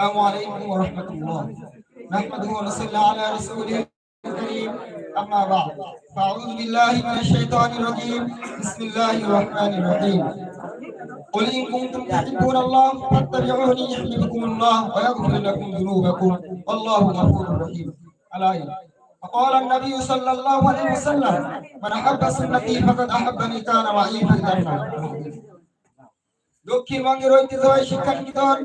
السلام عليكم ورحمة الله نحمده ونصلي على رسوله الكريم أما بعد فأعوذ بالله من الشيطان الرجيم بسم الله الرحمن الرحيم قل إن كنتم تحبون الله فاتبعوني يحببكم الله ويغفر لكم ذنوبكم والله غفور رحيم على فقال النبي صلى الله عليه وسلم من أحب سنتي فقد أحبني كان معي في الجنة দক্ষিণবঙ্গের ঐতিহ্যবাহী শিক্ষা নিকেতন আল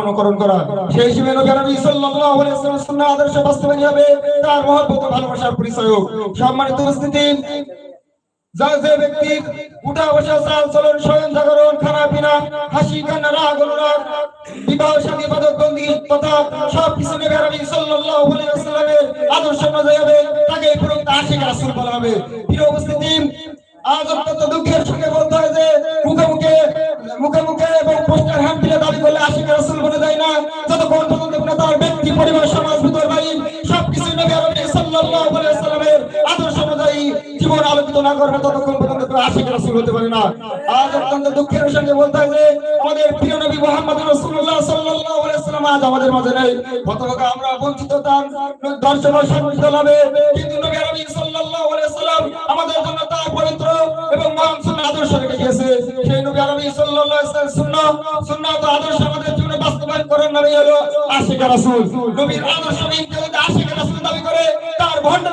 অনুকরণ করা। সেই হিসেবে আদর্শ বাস্তবায়ন হবে তার মহব্বত ভালোবাসার পরিচয় সম্মানিত উপস্থিতি যা ব্যক্তি উঠা বসা চাল চলন স্বয়ং জাগরণ খানা পিনা, হাসি, কান্না, রাগ, অনুরাগ, বিবাহ সাথী, বাদক, বন্দি, তথা সব কিছু নেবে নবী সাল্লাল্লাহু আলাইহি ওয়াসাল্লামের আদর্শ অনুযায়ী হবে, তাকে পুরোক্ত আশিক রাসূল বলা হবে। প্রিয় উপস্থিতি, আজ অত্যন্ত দুঃখের সঙ্গে বলতে হয় যে না করবে ততক্ষণ পর্যন্ত কেউ আশিক রাসূল হতে পারে না। আজ অত্যন্ত দুঃখের সঙ্গে বলতে হয় আমাদের প্রিয় নবী মুহাম্মদ রাসূলুল্লাহ সাল্লাল্লাহু আলাইহি আজ আমাদের মাঝে নেই। কতভাবে আমরা বঞ্চিত তার দর্শন সম্মিলিত লাভে কিন্তু নবী নবী সাল্লাল্লাহু আলাইহি আমাদের জন্য তার পবিত্র এবং মহান সুন্নাহ আদর্শ রেখে গিয়েছে সেই নবী আলাইহি ওয়াসাল্লাম সুন্নাহ সুন্নাহ তো আদর্শ আমাদের জীবনে বাস্তবায়ন করার নামই হলো আশিক রাসূল। নবীর আদর্শ নিয়ে আশিক রাসূল দাবি করে, তার রচনা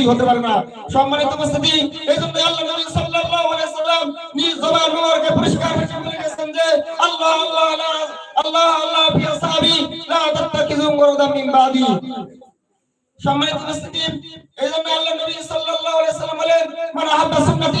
কিছুই হতে পারে না। সম্মানিত উপস্থিতি, এই জন্য আল্লাহ নবী সাল্লাল্লাহু আলাইহি সাল্লাম নিজ জবান মুবারকে পরিষ্কার করে যে, আল্লাহ আল্লাহ আল্লাহ আল্লাহ ফি আসহাবি লা মিন বাদি। সম্মানিত উপস্থিতি, এই জন্য আল্লাহ নবী সাল্লাল্লাহু আলাইহি সাল্লাম বলেন সুন্নতি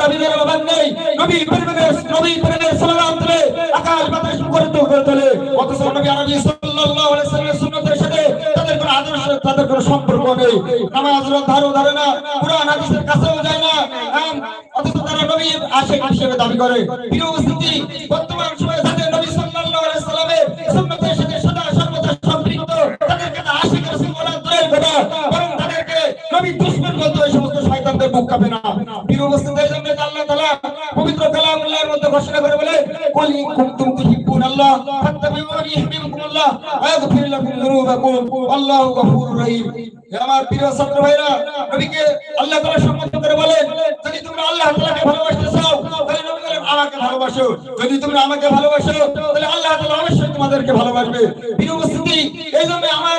দাবিদার অভাব নেই। নবী প্রেমের নবী প্রেমের স্লোগান তুলে আকাশ বাতাস মুখরিত করে তোলে। অথচ নবী আরবি সাল্লাল্লাহু আলাইহি সাল্লামের সুন্নতের সাথে তাদের কোনো আদর্শ তাদের কোনো সম্পর্ক নেই। নামাজ ধারো ধারে না, কুরআন হাদিসের কাছেও যায় না। অথচ তারা নবীর আশিক হিসেবে দাবি করে। প্রিয় উপস্থিতি, বর্তমান সময়ে যাদের নবী সাল্লাল্লাহু আলাইহি সাল্লামের সুন্নতের সাথে সদা সর্বদা সম্পৃক্ত। তাদেরকে তো আশিক রাসূল বলা দূরের কথা। বরং তাদেরকে নবী দুশমন বলতে ওই সমস্ত শয়তানদের মুখ কাঁপে না। প্রিয় উপস্থিতির জন্য আল্লাহ তাআলা পবিত্র কালামুল্লাহর মধ্যে ঘোষণা করে বলে, কুল কুনতুম তুহিব্বুনাল্লাহ ফাত্তাবিউনি ইউহিব্বুকুমুল্লাহ ওয়া ইয়াগফির লাকুম যুনুবাকুম আল্লাহু গফুরুর রহিম। আমার প্রিয় ছাত্র ভাইরা নবীকে আল্লাহ তাআলা সম্বোধন করে বলেন, যদি তোমরা আল্লাহ তাআলাকে ভালোবাসতে চাও, তাহলে নবী বলেন, আমাকে ভালোবাসো। যদি তোমরা আমাকে ভালোবাসো, তাহলে আল্লাহ তাআলা অবশ্যই তোমাদেরকে ভালোবাসবে। প্রিয় উপস্থিতি, এই জন্য আমার